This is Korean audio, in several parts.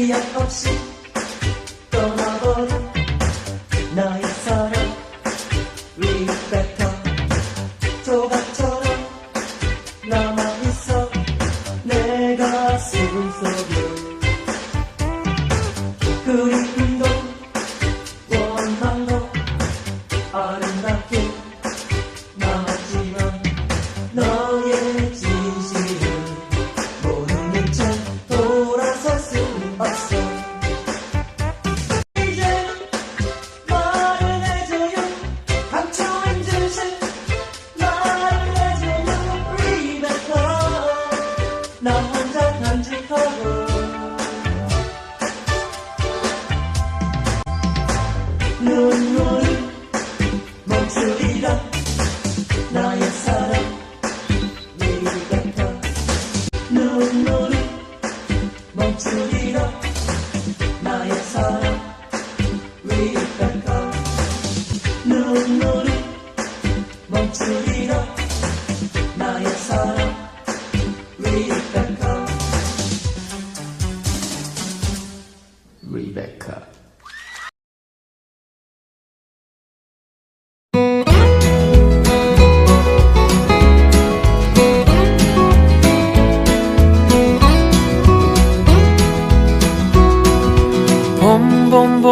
기약 없이 떠나버린 나의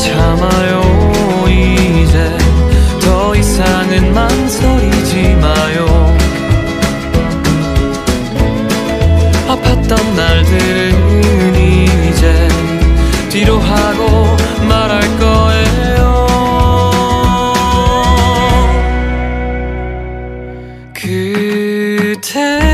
참아요 이제. 더 이상은 망설이지 마요. 아팠던 날들은 이제 뒤로 하고 말할 거예요. 그대